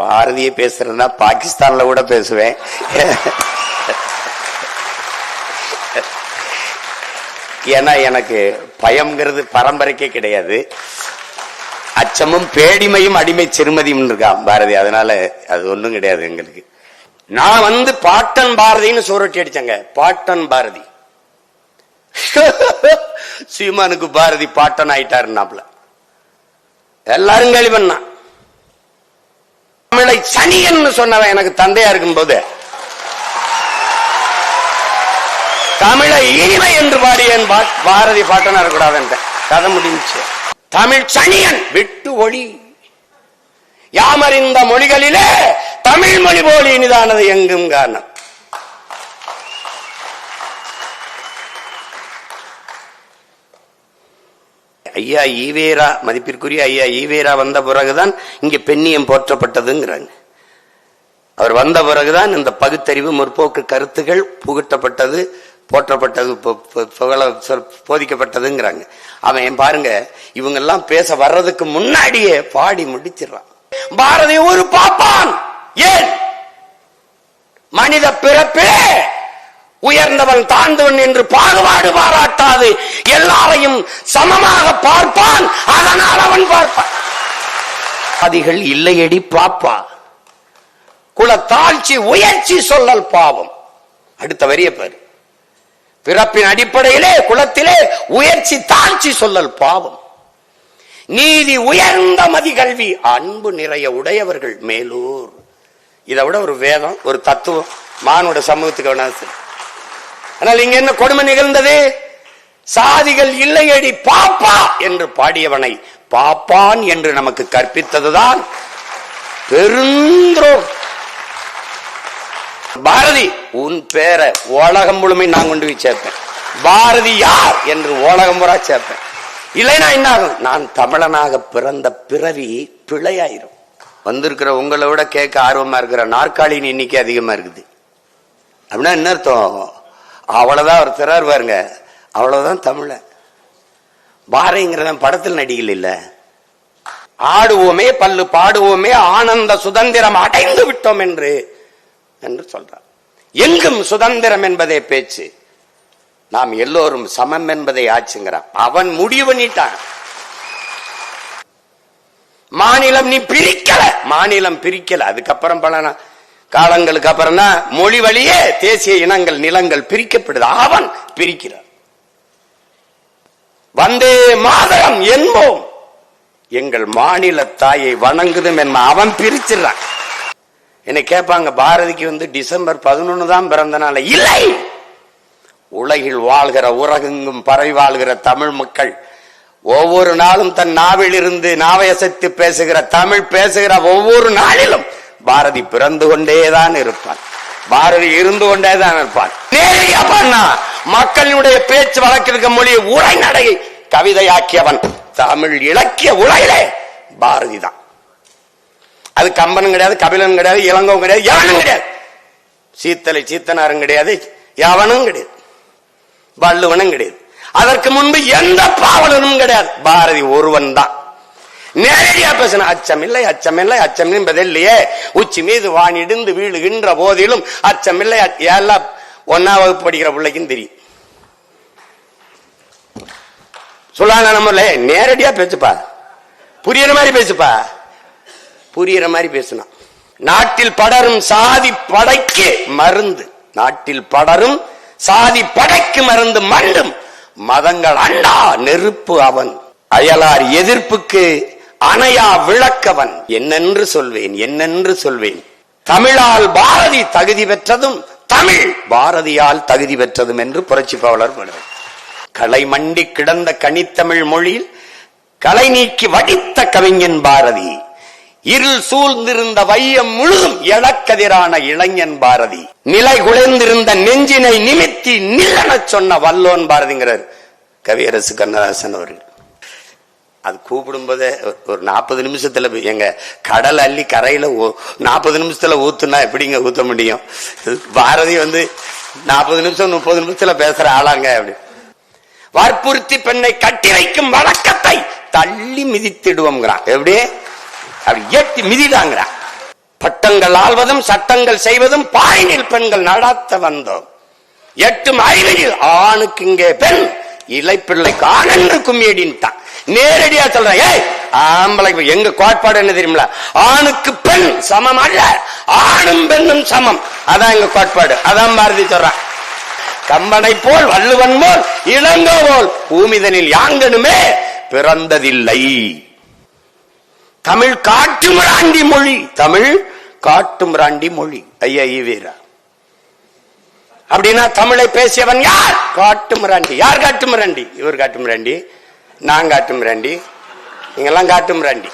பாரதிய பேசுறேன்னா பாகிஸ்தான்ல கூட பேசுவேன். ஏன்னா எனக்கு பயம்ங்கிறது பரம்பரைக்கே கிடையாது. அச்சமும் பேடிமையும் அடிமை சிறுமதியும் இருக்கான் பாரதி. அதனால அது ஒண்ணும் கிடையாது எங்களுக்கு. நான் வந்து பாட்டன் பாரதின்னு சோரட்டி அடிச்சங்க. பாட்டன் பாரதி. சீமானுக்கு பாரதி பாட்டன் ஆயிட்டாருன்னாப்ல. எல்லாரும் கேள்வி பண்ணான். தமிழை சனியன் சொன்னவன் எனக்கு தந்தையா இருக்கும் போது தமிழை இனிமை என்று பாடியன் பா- பாரதி பாட்டனா இருக்கக்கூடாது கதை முடிஞ்சு தமிழ் சனியன் விட்டு ஒளி. யாமறிந்த மொழிகளிலே தமிழ் மொழி போல் இனிதானது எங்கும் காரணம். ஐயா ஈவேரா மதிப்பிற்குரிய ஐயா ஈவேரா வந்த பிறகுதான் இங்க பெண்ணியம் போற்றப்பட்டதுங்கிறாங்க. அவர் வந்த பிறகுதான் இந்த பகுத்தறிவு முற்போக்கு கருத்துகள் புகட்டப்பட்டது போற்றப்பட்டது புகழ போதிக்கப்பட்டதுங்கிறாங்க. அவன் பாருங்க இவங்க எல்லாம் பேச வர்றதுக்கு முன்னாடியே பாடி முடிச்சிடறான். பாரதி ஒரு பாப்பான். ஏன்? மனித பிறப்பே உயர்ந்தவன் தாழ்ந்தவன் என்று பாகுபாடு பாராட்டாது. எல்லாரையும் சமமாக பார்ப்பான். அதனால் அவன் பார்ப்பான். அதிகள் இல்லையடி பாப்பா. குல தாழ்ச்சி உயர்ச்சி சொல்லல் பாவம். அடுத்த வரிய பேர். பிறப்பின் அடிப்படையிலே குலத்திலே உயர்ச்சி தாழ்ச்சி சொல்லல் பாவம். நீதி உயர்ந்த மதி கல்வி அன்பு நிறைய உடையவர்கள் மேலூர். இதை விட ஒரு வேதம் ஒரு தத்துவம். மானுட சமூகத்துக்கு வேணாம் ஆனால் இங்க என்ன கொடுமை நிகழ்ந்தது? சாதிகள் இல்லையடி பாப்பா என்று பாடியவனை பாப்பான் என்று நமக்கு கற்பித்ததுதான் பெருந்தோ பாரதி உன் பேரை உலகம் முழுமை நான் கொண்டு போய் சேர்ப்பேன். பாரதி யார் என்று உலகம் முறா சேர்ப்பேன். இல்லைனா என்ன ஆகும்? நான் தமிழனாக பிறந்த பிறவி பிழையாயிரும். வந்திருக்கிற உங்களை விட கேட்க ஆர்வமா இருக்கிற நாற்காலியின் எண்ணிக்கை அதிகமா இருக்குது. அப்படின்னா என்ன அர்த்தம்? அவ்வளவுதான் அவர் திறார் பாருங்க. அவ்வளவுதான் தமிழ. பாரதிங்கிறதான் படத்தில் நடிகள் இல்ல. ஆடுவோமே பல்லு பாடுவோமே ஆனந்த சுதந்திரம் அடைந்து விட்டோம் என்று என்று சொல்றார். எங்கும் சுதந்திரம் என்பதே பேச்சு. நாம் எல்லோரும் சமம் என்பதை ஆச்சுங்கிறான். அவன் முடிவு பண்ணிட்டான் மாநிலம் நீ பிரிக்கல. மாநிலம் பிரிக்கல. அதுக்கப்புறம் பல காலங்களுக்கு அப்புறம்னா மொழி வழியே தேசிய இனங்கள் நிலங்கள் பிரிக்கப்படுது. அவன் பிரிக்கிறான். வந்தே மாதரம் என்போம். எங்கள் மாநில தாயை வணங்குதும் என்ப அவன் பிரிச்சிடறான். என்னை கேட்பாங்க பாரதிக்கு வந்து டிசம்பர் பதினொன்னு தான் பிறந்த நாள். இல்லை! உலகில் வாழ்கிற உலகெங்கும் பரவி வாழ்கிற தமிழ் மக்கள் ஒவ்வொரு நாளும் தன் நாவில் இருந்து நாவயசத்து பேசுகிற தமிழ் பேசுகிற ஒவ்வொரு நாளிலும் பாரதி பிறந்து கொண்டேதான் இருப்பான். பாரதி இருந்து கொண்டேதான் இருப்பான். நேரடியா பண்ணா. மக்களினுடைய பேச்சு வழக்கிற்கு மொழியை உரைநடை கவிதையாக்கியவன். தமிழ் இலக்கிய உலகிலே பாரதி தான். அது கம்பனும் கிடையாது கபிலன் கிடையாது இளங்கவும் கிடையாது எவனும் கிடையாது. சீத்தலை சீத்தனாரும் கிடையாது எவனும் கிடையாது வள்ளுவனும் கிடையாது. அதற்கு முன்பு எந்த பாவலனும் கிடையாது. பாரதி ஒருவன் தான். நேரடியா பேசின அச்சமில்லை அச்சமில்லை அச்சம் என்பது இல்லையே உச்சி மீது வானிடுந்து வீழுகின்ற போதிலும் அச்சமில்லை அச்ச- எல்லாம் ஒன்னா வகுப்பு படிக்கிற பிள்ளைக்கும் தெரியும். சொல்லாங்க நம்மள? நேரடியா பேசுப்பா. புரியுற மாதிரி பேசுப்பா. புரியுற மாதிரி பேசுனா. நாட்டில் படரும் சாதி படைக்கு மருந்து. நாட்டில் படரும் சாதி படைக்கு மருந்து மண்டும். மதங்கள் அண்டா நெருப்பு அவன். அயலார் எதிர்ப்புக்கு அணையா விளக்கவன். என்னென்று சொல்வேன் என்னென்று சொல்வேன். தமிழால் பாரதி தகுதி பெற்றதும் தமிழ் பாரதியால் தகுதி பெற்றதும் என்று புரட்சி பாவலர் பாடுவார் களை மண்டி கிடந்த கனித்தமிழ் மொழியில் களை நீக்கி வடித்த கவிஞன் பாரதி. இருள் சூழ்ந்திருந்த வையம் முழுதும் எழக்கதிரான இளைஞன் பாரதி. நிலை குலைந்திருந்த நெஞ்சினை நிமித்தி நில்லனச் சொன்ன வல்லோன் பாரதிங்கிறார் கவியரசு கண்ணதாசன் அவர்கள். அது கூப்பிடும் போதே ஒரு நாற்பது நிமிஷத்துல போய் எங்க கடல் அள்ளி கரையில நாற்பது நிமிஷத்துல ஊத்துனா எப்படிங்க ஊத்த முடியும்? பாரதி வந்து நாற்பது நிமிஷம் முப்பது நிமிஷத்துல பேசுற ஆளாங்க அப்படி. வற்புறுத்தி பெண்ணை கட்டி வைக்கும் வழக்கத்தை தள்ளி மிதித்திடுவோம்ங்கிறான். எப்படி? அப்படி எட்டி மிதிதாங்கிறான். பட்டங்கள் ஆள்வதும் சட்டங்கள் செய்வதும் பாயினில் பெண்கள் நடத்த வந்தோம். எட்டும் அறிவையில் ஆணுக்கு இங்கே பெண் இலைப்பிள்ளைக்கு ஆண் என்று கும்மியடின்ட்டான் நேரடியா சொல்றேன் ஏய் ஆம்பளை எங்க கோட்பாடு என்ன தெரியுமில ஆணுக்கு பெண் சமம் அல்ல. ஆணும் பெண்ணும் சமம். அதான் எங்க கோட்பாடு. அதான் பாரதி சொல்றான். கம்பனை போல் வள்ளுவன் போல் இளங்கோ போல் பூமிதனில் யாங்கனுமே பிறந்ததில்லை. தமிழ் காட்டுமிராண்டி மொழி. தமிழ் காட்டுமிராண்டி மொழி. ஐயா ஈவேரா அப்படின்னா தமிழை பேசியவன் யார்? காட்டுமிராண்டி யார் காட்டுமிராண்டி இவர் காட்டுமிராண்டி நான் காட்டுமிராண்டி நீங்கெல்லாம் காட்டுமிராண்டி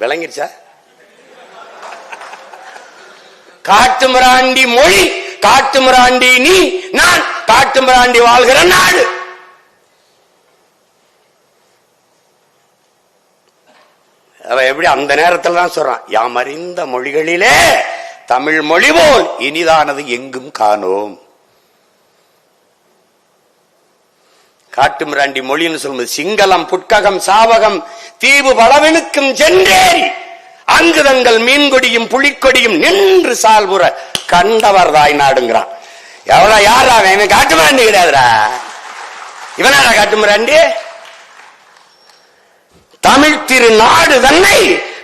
விளங்கிருச்சா? காட்டுமிராண்டி மொழி காட்டுமிராண்டி நீ நான் காட்டுமிராண்டி வாழ்கிற நாடு. அவ எப்படி அந்த நேரத்தில் தான் சொல்றான் யாமறிந்த மொழிகளிலே தமிழ் மொழி போல் இனிதானது எங்கும் காணோம். காட்டுமிராண்டி மொழின்னு சொல்லும்போது சிங்களம் புட்ககம் சாவகம் தீவு பலவினுக்கும் சென்றேறி அங்கு தங்கள் மீன்கொடியும் புலிக்கொடியும் நின்று சால்புற கண்டவர் தாய் நாடுங்கிறான் எவ்வளவு யாரா அவன்? இவன் காட்டுமிராண்டி கிடையாதுரா இவனாடா காட்டுமிராண்டி? தமிழ் திரு நாடு தன்னை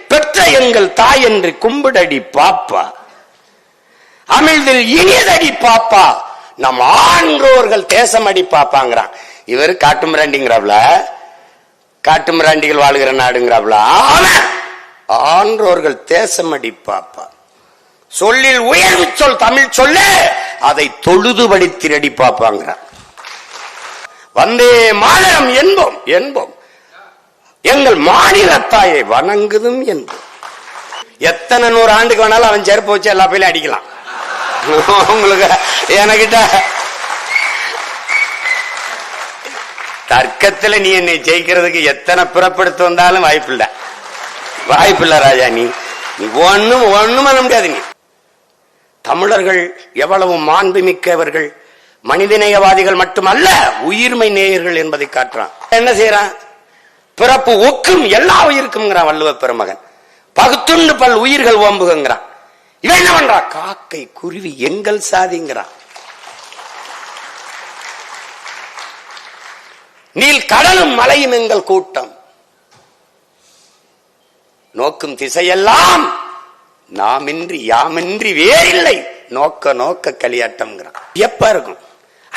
பெற்ற எங்கள் தாய் என்று கும்பிடடி பாப்பா. அமிழ்தில் இனியதடி பாப்பா. நம் ஆன்றோர்கள் தேசம் அடி பாப்பாங்கிறான். இவர் காட்டுமிராண்டிங்கிறாப்ல? காட்டுமிராண்டிகள் வாழ்கிற நாடுங்கிறாப்ல? ஆன்றோர்கள் தேசம் அடி பாப்பா. சொல்லில் உயர்வு சொல் தமிழ் சொல்லு. அதை தொழுதுபடித்திரடி பாப்பாங்கிறான். வந்தே மாநிலம் என்போம் என்போம். எங்கள் மாநிலத்தாயை வணங்குதும் என்போம். எத்தனை நூறு ஆண்டுக்கு வேணாலும் அவன் செருப்பு வச்சு எல்லா பேரும் அடிக்கலாம். உங்களுக்கு எனக்கிட்ட தர்க்கத்துல நீ என்னை ஜெயிக்கிறதுக்கு எத்தனை பிறப்படுத்து வந்தாலும் வாய்ப்பில்ல. வாய்ப்பில்ல ராஜா நீ. நீ ஒண்ணும் ஒண்ணும் பண்ண முடியாது நீ. தமிழர்கள் எவ்வளவு மாண்புமிக்கவர்கள். மனிதநேயவாதிகள் மட்டுமல்ல உயிர்மை நேயர்கள் என்பதை காட்டுறான். என்ன செய்யறான் பிறப்பு ஒக்கும் எல்லா உயிருக்கும்ங்கிறான் வள்ளுவ பெருமகன். பகுத்துண்டு பல் உயிர்கள் ஓம்புகிறான் இவன் என்ன பண்றா காக்கை குருவி எங்கள் சாதிங்கிறான். நீல் கடலும் மலையும் எங்கள் கூட்டம். நோக்கும் திசையெல்லாம் நாமின்றி யாமின்றி வேறில்லை. நோக்க நோக்க களியாட்டம்ங்கிறான். எப்ப இருக்கும்?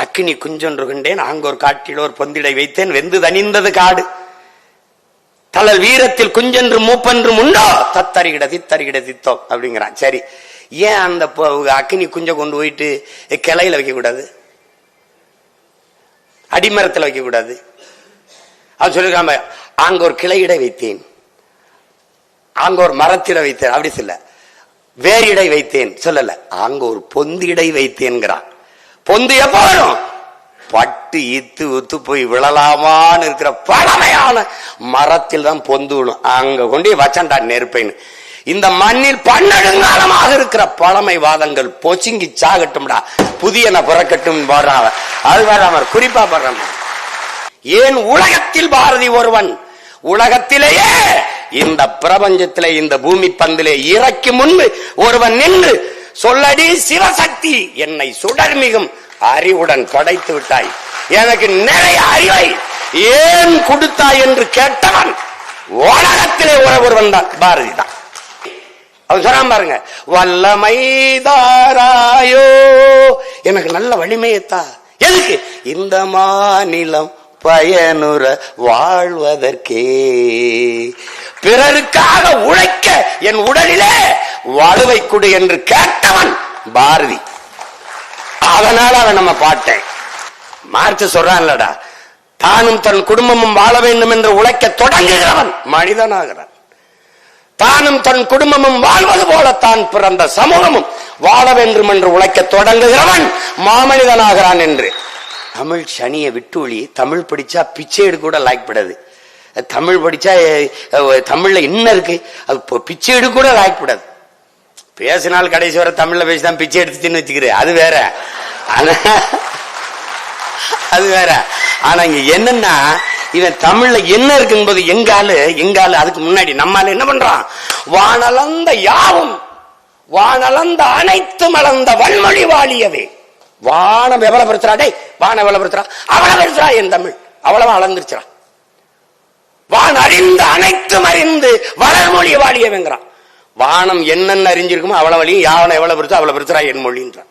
அக்கினி குஞ்சொன்று கொண்டேன் ஆங்கோர் காட்டிலோர் ஒரு பொந்திடை வைத்தேன் வெந்து தனிந்தது காடு. தளல் வீரத்தில் குஞ்சென்று மூப்பென்றும் உண்டோ? தத்தரிகிட தித்தரிகிட தித்தோம் அப்படிங்கிறான். சரி. ஏன் அந்த பொ- அக்கினி குஞ்ச கொண்டு போயிட்டு கிளையில வைக்க கூடாது அடிமரத்தில் வைக்க கூடாது அது சொல்லிருக்காம அங்க ஒரு கிளையிட வைத்தேன். அங்க ஒரு மரத்திட வைத்தேன். அப்படி சொல்ல. வேறிடை வைத்தேன். சொல்லல. அங்க ஒரு பொந்திடை வைத்தேன்கிறான் பொந்து எப்ப வரும்? பட்டு இத்து உத்து போய் விழலாமான்னு இருக்கிற பழமையான மரத்தில் தான் பொந்து விழும். அங்க கொண்டு வச்சண்டா நெருப்பைன்னு. இந்த மண்ணில் பன்னெடுங்காலமாக இருக்கிற பழமை வாதங்கள் பொச்சுங்கி சாகட்டும்டா புதியன பிறக்கட்டும் போடுறான் அது வேற குறிப்பா போடுறான் ஏன் உலகத்தில் பாரதி ஒருவன்? உலகத்திலேயே இந்த பிரபஞ்சத்திலே இந்த பூமி பந்திலே இறக்கி முன்பு ஒருவன் நின்று சொல்லடி சிவசக்தி என்னை சுடர்மிகும் அறிவுடன் படைத்து விட்டாய். எனக்கு நிறைய அறிவை ஏன் கொடுத்தாய் என்று கேட்டவன் உலகத்திலே ஒரே வந்தான். தான் பாரதி தான். அவன் சொன்னான் பாருங்க வல்லமை தாராயோ. எனக்கு நல்ல வலிமையத்தா எதுக்கு? இந்த மாநிலம் பயனுற வாழ்வதற்கே. பிறருக்காக உழைக்க என் உடலிலே வலுவை கொடு என்று கேட்டவன் பாரதி. அதனால அவன் நம்ம பாட்டேன் மார்க்ஸ் சொல்றான்லடா தானும் தன் குடும்பமும் வாழ வேண்டும் என்று உழைக்க தொடங்குகிறவன் மனிதனாகிறான். தானும் தன் குடும்பமும் வாழ்வது போல தான் பிறந்த சமூகமும் வாழ வேண்டும் என்று உழைக்க தொடங்குகிறவன் மாமனிதனாகிறான் என்று. தமிழ் சனியை விட்டு ஒளி தமிழ் படிச்சா பிச்சை எடுக்க கூட லாய்க்கப்படாது தமிழ் படிச்சா தமிழ்ல என்ன இருக்கு. அது பிச்சை எடுக்க கூட லாய்க்கப்படாது பேசினால் கடைசி வரை தமிழ்ல பேசி தான் பிச்சை எடுத்துன்னு வச்சுக்கிறேன் அது வேற. ஆனா அது வேற. ஆனா இங்க என்னன்னா இவன் தமிழ்ல என்ன இருக்கு என்பது எங்காலு எங்காலு அதுக்கு முன்னாடி நம்மால என்ன பண்றான்? வானளந்த யாவும் வானளந்த அனைத்து மலர்ந்த வன்மொழி வாழியவே வானம் எவ்வளவு டேய் வானம் எவ்வளவு அவ்வளவு பெருத்துறா என் தமிழ். அவ்வளவு அளந்துருச்சுடா வான் அறிந்து அனைத்தும் அறிந்து வளர்மொழி வாழியவேங்கிறான் வானம் என்னென்ன அறிஞ்சிருக்குமோ அவ்வளவு வழியும் யாவனம் எவ்வளவு பெருசோ அவ்வளவு பெருசுறா என் மொழின்றான்.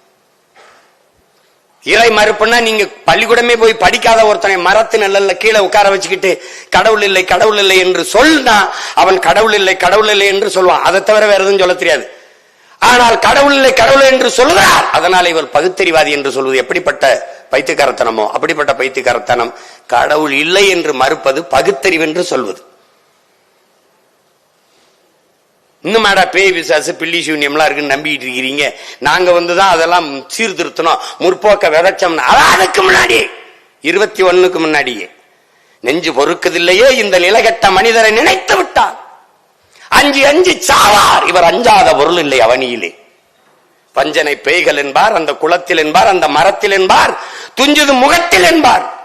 இறை மறுப்புன்னா நீங்க பள்ளிக்கூடமே போய் படிக்காத ஒருத்தனை மரத்து நல்ல கீழே உட்கார வச்சுக்கிட்டு கடவுள் இல்லை கடவுள் இல்லை என்று சொல்னா அவன் கடவுள் இல்லை கடவுள் இல்லை என்று சொல்வான் அதை தவிர வேற எதுவும் சொல்ல தெரியாது. ஆனால் கடவுள் இல்லை கடவுள் என்று சொல்லுகிறார். அதனால் இவர் பகுத்தறிவாதி என்று சொல்வது எப்படிப்பட்ட பைத்தியக்காரத்தனமோ அப்படிப்பட்ட பைத்தியக்காரத்தனம் கடவுள் இல்லை என்று மறுப்பது பகுத்தறிவு என்று சொல்வது. இன்னும் பேய் விசாசு பில்லி சூன்யம்லாம் இருக்குன்னு நம்பிக்கிட்டு இருக்கிறீங்க. நாங்கள் வந்து தான் அதெல்லாம் சீர்திருத்தணும். முற்போக்க விதைச்சோம்னா அதான் அதுக்கு முன்னாடி. இருபத்தி ஒன்னுக்கு முன்னாடியே. நெஞ்சு பொறுக்குதில்லையே இந்த நிலகட்ட மனிதரை நினைத்து விட்டார். அஞ்சு அஞ்சு சாவார். இவர் அஞ்சாத பொருள் இல்லை அவனியிலே. பஞ்சனை பேய்கள் என்பார் அந்த குளத்தில் என்பார் அந்த மரத்தில் என்பார் துஞ்சுது முகத்தில் என்பார்.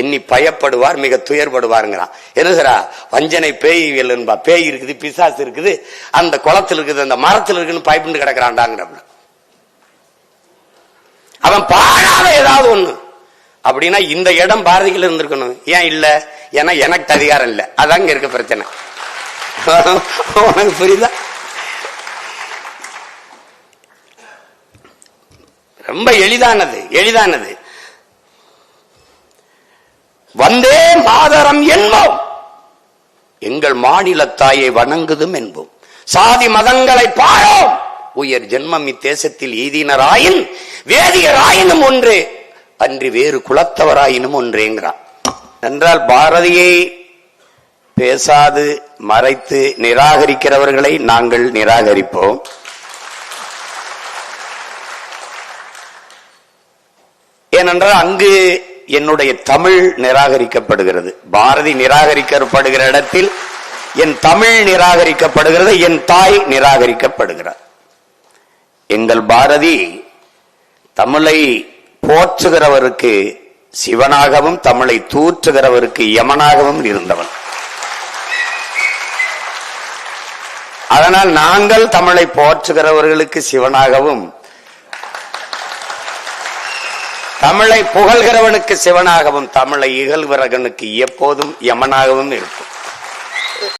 எண்ணி பயப்படுவார் மிக துயர்படுவாருங்கிறான். என்னதுரா வஞ்சனை பேய்கள் என்பா பேய் இருக்குது பிசாசு இருக்குது அந்த குளத்தில் இருக்குது அந்த மரத்தில் இருக்குன்னு பயப்பட்டு கிடக்கிறான்டாங்கிற அவன் பாடாத ஏதாவது ஒண்ணு. அப்படின்னா இந்த இடம் பாரதிகள் இருந்திருக்கணும். ஏன் இல்ல? ஏன்னா எனக்கு அதிகாரம் இல்ல. அதாங்க இருக்க பிரச்சனை. உனக்கு புரியுதா? ரொம்ப எளிதானது எளிதானது வந்தே மதம் என்போம். எங்கள் மாநில தாயை வணங்குதும் என்போம். சாதி மதங்களை பாழோம். உயர் ஜென்மம் இத்தேசத்தில் ஈதினராயின் வேதியராயினும் ஒன்று. அன்றி வேறு குலத்தவராயினும் ஒன்றேங்கிறான். என்றால் பாரதியை பேசாது மறைத்து நிராகரிக்கிறவர்களை நாங்கள் நிராகரிப்போம். ஏனென்றால் அங்கு என்னுடைய தமிழ் நிராகரிக்கப்படுகிறது. பாரதி நிராகரிக்கப்படுகிற இடத்தில் என் தமிழ் நிராகரிக்கப்படுகிறது என் தாய் நிராகரிக்கப்படுகிறார். எங்கள் பாரதி தமிழை போற்றுகிறவருக்கு சிவனாகவும் தமிழை தூற்றுகிறவருக்கு யமனாகவும் இருந்தவன். அதனால் நாங்கள் தமிழை போற்றுகிறவர்களுக்கு சிவனாகவும் தமிழை புகழ்கிறவனுக்கு சிவனாகவும் தமிழை இகழ்கிறவனுக்கு எப்போதும் யமனாகவும் இருக்கும்.